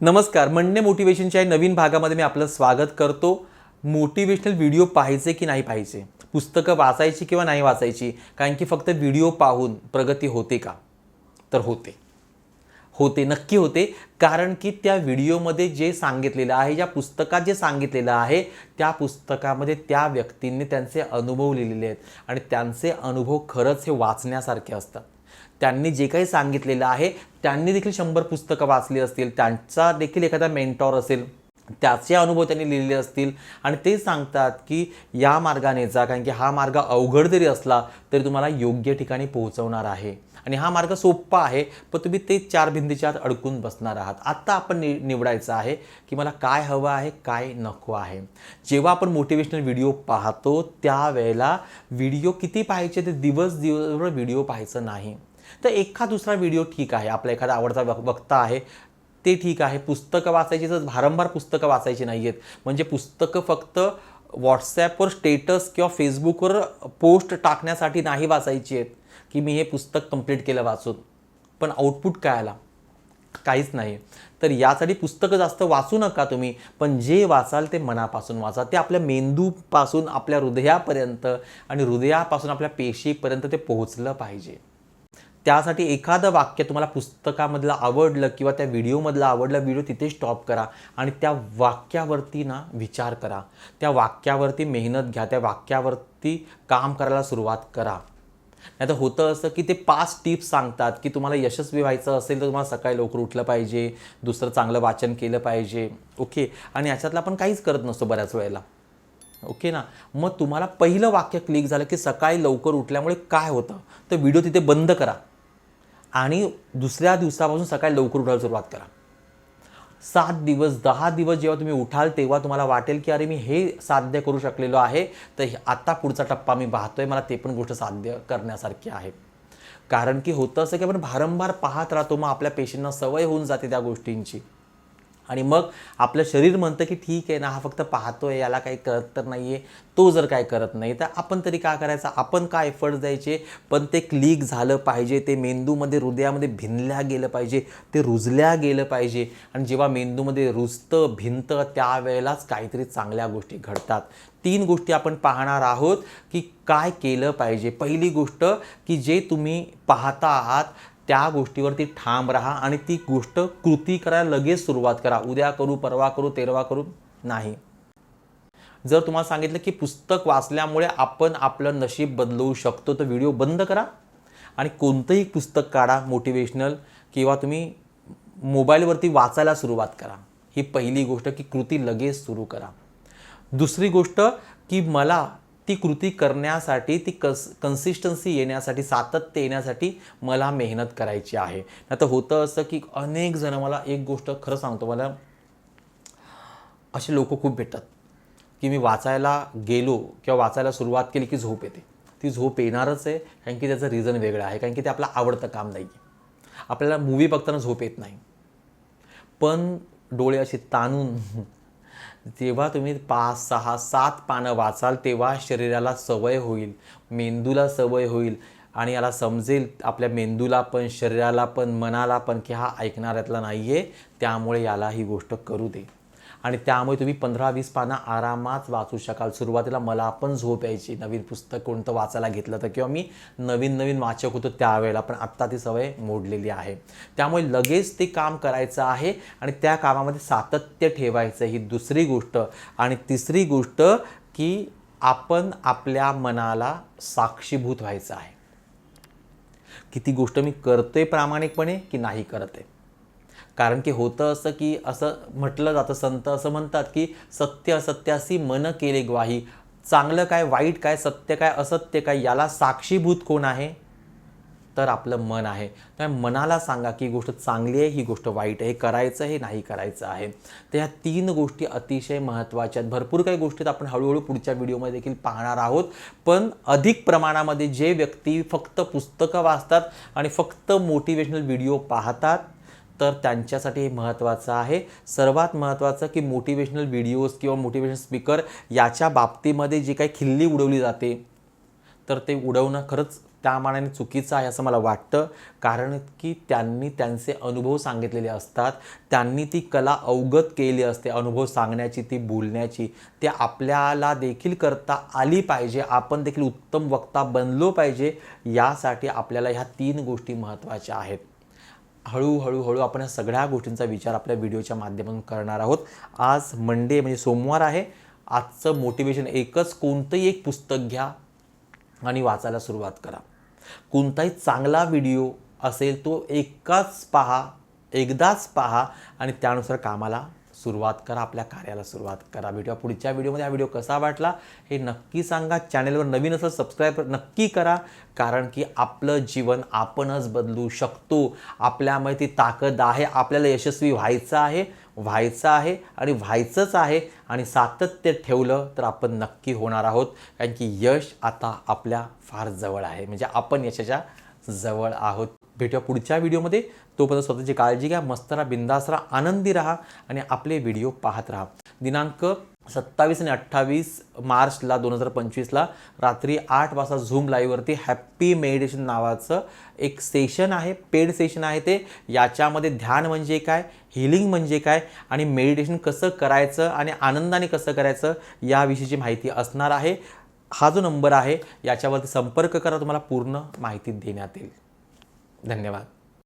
नमस्कार म्हणणे मोटिवेशनच्या या नवीन भागामध्ये मी आपलं स्वागत करतो. मोटिवेशनल व्हिडिओ पाहायचे की नाही पाहायचे? पुस्तकं वाचायची किंवा नाही वाचायची? कारण की फक्त व्हिडिओ पाहून प्रगती होते का? तर होते. होते नक्की होते. कारण की त्या व्हिडिओमध्ये जे सांगितलेलं आहे ज्या पुस्तकात जे सांगितलेलं आहे त्या पुस्तकामध्ये त्या व्यक्तींनी त्यांचे अनुभव लिहिलेले आहेत. आणि त्यांचे अनुभव खरंच हे वाचण्यासारखे असतात. त्यांनी जे काही सांगितलेलं आहे त्यांनी देखील शंभर पुस्तकं वाचली असतील त्यांचा देखील एखादा मेंटॉर असेल. त्याचे अनुभव त्यांनी लिहिलेले असतील. आणि ते सांगतात की या मार्गाने जा कारण की हा मार्ग अवघड जरी असला तरी तुम्हाला योग्य ठिकाणी पोहोचवणार आहे. आणि हा मार्ग सोपा आहे पण तुम्ही ते चार भिंतीच्या आत अडकून बसणार आहात. आत्ता आपण नि निवडायचं आहे की मला काय हवं आहे काय नको आहे. जेव्हा आपण मोटिवेशनल व्हिडिओ पाहतो त्यावेळेला व्हिडिओ किती पाहायचे ते दिवस दिवसभर व्हिडिओ पाहायचं नाही. तर एखादा दुसरा व्हिडिओ ठीक आहे आपला एखादा आवडता वक्ता आहे ते ठीक आहे. पुस्तकं वाचायची तर भारंभार पुस्तकं वाचायची नाही आहेत म्हणजे पुस्तकं फक्त व्हॉट्सॲपवर स्टेटस किंवा फेसबुकवर पोस्ट टाकण्यासाठी नाही वाचायची आहेत की मी हे पुस्तक कंप्लीट केलं वाचून. पण आउटपुट काय आला? काहीच नाही. तर यासाठी पुस्तकं जास्त वाचू नका तुम्ही पण जे वाचाल ते मनापासून वाचा. ते आपल्या मेंदूपासून आपल्या हृदयापर्यंत आणि हृदयापासून आपल्या पेशीपर्यंत ते पोहोचलं पाहिजे. त्यासाठी एखादं वाक्य तुम्हाला पुस्तकामधलं आवडलं किंवा त्या व्हिडिओमधलं आवडलं व्हिडिओ तिथे स्टॉप करा आणि त्या वाक्यावरती ना विचार करा. त्या वाक्यावरती मेहनत घ्या त्या वाक्यावरती काम करायला सुरुवात करा. नाही तर होतं असं की ते पाच टिप्स सांगतात की तुम्हाला यशस्वी व्हायचं असेल तर तुम्हाला सकाळी लवकर उठलं पाहिजे दुसरं चांगलं वाचन केलं पाहिजे ओके? आणि याच्यातलं आपण काहीच करत नसतो बऱ्याच वेळेला. ओके ना? मग तुम्हाला पहिलं वाक्य क्लिक झालं की सकाळी लवकर उठल्यामुळे काय होतं? तर व्हिडिओ तिथे बंद करा. आणि दुसऱ्या दिवसापासून सकाळी लवकर उठायला सुरुवात करा. सात दिवस दहा दिवस जेव्हा तुम्ही उठाल तेव्हा तुम्हाला वाटेल की अरे मी हे साध्य करू शकलेलो आहे. तर हे- पुढचा टप्पा मी पाहतोय. मला ते पण गोष्ट साध्य करण्यासारखी आहे. कारण की होतं असं की आपण भारंभार पाहत राहतो मग आपल्या पेशींना सवय होऊन जाते त्या गोष्टींची. आणि मग आपलं शरीर म्हणतं की ठीक आहे ना हा फक्त पाहतोय याला काही करत तर नाही आहे तो जर काय करत नाही तर आपण तरी काय करायचं? आपण काय एफर्ट द्यायचे? पण ते क्लिक झालं पाहिजे ते मेंदूमध्ये हृदयामध्ये भिनल्या गेलं पाहिजे ते रुजल्या गेलं पाहिजे. आणि जेव्हा मेंदूमध्ये रुजतं भिंतं त्यावेळेलाच काहीतरी चांगल्या गोष्टी घडतात. तीन गोष्टी आपण पाहणार आहोत की काय केलं पाहिजे. पहिली गोष्ट की जे तुम्ही पाहता आहात त्या गोष्टीवरती ठाम राहा आणि ती गोष्ट कृती करायला लगेच सुरुवात करा. उद्या करू परवा करू तेरवा करू नाही. जर तुम्हाला सांगितलं की पुस्तक वाचल्यामुळे आपण आपलं नशीब बदलवू शकतो तर व्हिडिओ बंद करा आणि कोणतंही पुस्तक काढा मोटिवेशनल किंवा तुम्ही मोबाईलवरती वाचायला सुरुवात करा. ही पहिली गोष्ट की कृती लगेच सुरू करा. दुसरी गोष्ट की मला ती कृती करण्यासाठी ती कस कन्सिस्टन्सी येण्यासाठी सातत्य येण्यासाठी मला मेहनत करायची आहे. नाही तर होतं असं की अनेक जण मला एक गोष्ट खरं सांगतो. मला असे लोक खूप भेटतात की मी वाचायला गेलो किंवा वाचायला सुरुवात केली की झोप येते. ती झोप येणारच आहे कारण की त्याचं रिझन वेगळं आहे कारण की ते आपलं आवडतं काम नाही आहे आपल्याला मूवी बघताना झोप येत नाही. पण डोळे असे ताणून जेव्हा तुम्ही पाच सहा सात पानं वाचाल तेव्हा शरीराला सवय होईल मेंदूला सवय होईल आणि याला समजेल आपल्या मेंदूला पण शरीराला पण मनाला पण की हा ऐकणाऱ्यातला नाही आहे त्यामुळे याला ही गोष्ट करू दे. आणि त्यामुळे तुम्ही पंधरा वीस पानं आरामात वाचू शकाल. सुरुवातीला मला पण झोप यायची. नवीन पुस्तक कोणतं वाचायला घेतलं तर किंवा मी नवीन नवीन वाचक होतो त्यावेळेला पण आत्ता ती सवय मोडलेली आहे. त्यामुळे लगेच ते काम करायचं आहे आणि त्या कामामध्ये सातत्य ठेवायचं ही दुसरी गोष्ट. आणि तिसरी गोष्ट की आपण आपल्या मनाला साक्षीभूत व्हायचं आहे. की ती गोष्ट मी करतोय प्रामाणिकपणे की नाही करत आहे कारण की होतं असं की असं म्हटलं जातं संत असं म्हणतात की सत्य असत्यासी मन केले ग्वाही. चांगलं काय वाईट काय सत्य काय असत्य काय याला साक्षीभूत कोण आहे? तर आपलं मन आहे. त्यामुळे मनाला सांगा की ही गोष्ट चांगली आहे ही गोष्ट वाईट आहे हे करायचं हे नाही करायचं आहे. तर ह्या तीन गोष्टी अतिशय महत्त्वाच्या आहेत. भरपूर काही गोष्टीत आपण हळूहळू पुढच्या व्हिडिओमध्ये देखील पाहणार आहोत. पण अधिक प्रमाणामध्ये जे व्यक्ती फक्त पुस्तकं वाचतात आणि फक्त मोटिवेशनल व्हिडिओ पाहतात तर त्यांच्यासाठी हे महत्त्वाचं आहे. सर्वात महत्त्वाचं की मोटिवेशनल व्हिडिओज किंवा मोटिवेशनल स्पीकर याच्या बाबतीमध्ये जी काही खिल्ली उडवली जाते तर ते उडवणं खरंच त्या मानाने चुकीचं आहे असं मला वाटतं. कारण की त्यांनी त्यांचे अनुभव सांगितलेले असतात. त्यांनी ती कला अवगत केली असते अनुभव सांगण्याची ती बोलण्याची. ते आपल्याला देखील करता आली पाहिजे. आपण देखील उत्तम वक्ता बनलो पाहिजे. यासाठी आपल्याला ह्या तीन गोष्टी महत्त्वाच्या आहेत. हळूहळू हळू आपण या सगळ्या गोष्टींचा विचार आपल्या व्हिडिओच्या माध्यमातून करणार आहोत. आज मंडे म्हणजे सोमवार आहे. आजचं मोटिवेशन एकच कोणतंही एक पुस्तक घ्या आणि वाचायला सुरुवात करा. कोणताही चांगला व्हिडिओ असेल तो एकाच पहा एकदाच पहा आणि त्यानुसार कामाला सुरुवात करा आपल्या कार्याला सुरुवात करा. भेटूया पुढच्या व्हिडिओमध्ये हा व्हिडिओ कसा वाटला हे नक्की सांगा. चॅनलवर नवीन असं सबस्क्राईब नक्की करा. कारण की आपलं जीवन आपणच बदलू शकतो. आपल्यामध्ये ती ताकद आहे आपल्याला यशस्वी व्हायचं आहे व्हायचं आहे आणि व्हायचंच आहे आणि सातत्य ठेवलं तर आपण नक्की होणार आहोत. कारण की यश आता आपल्या फार जवळ आहे. म्हणजे आपण यशाच्या जवळ आहोत. भेटूया पुढच्या व्हिडिओमध्ये. तोपर्यंत स्वतःची काळजी घ्या मस्त राहा बिंदास राहा आनंदी राहा आणि आपले व्हिडिओ पाहत राहा. दिनांक सत्तावीस आणि अठ्ठावीस मार्चला दोन हजार पंचवीसला रात्री आठ वाजता झूम लाईव्हवरती हॅप्पी मेडिटेशन नावाचं एक सेशन आहे पेड सेशन आहे ते. याच्यामध्ये ध्यान म्हणजे काय हिलिंग म्हणजे काय आणि मेडिटेशन कसं करायचं आणि आनंदाने कसं करायचं याविषयीची माहिती असणार आहे. हा जो नंबर आहे याच्यावरती संपर्क करा तुम्हाला पूर्ण माहिती देण्यात येईल. धन्यवाद.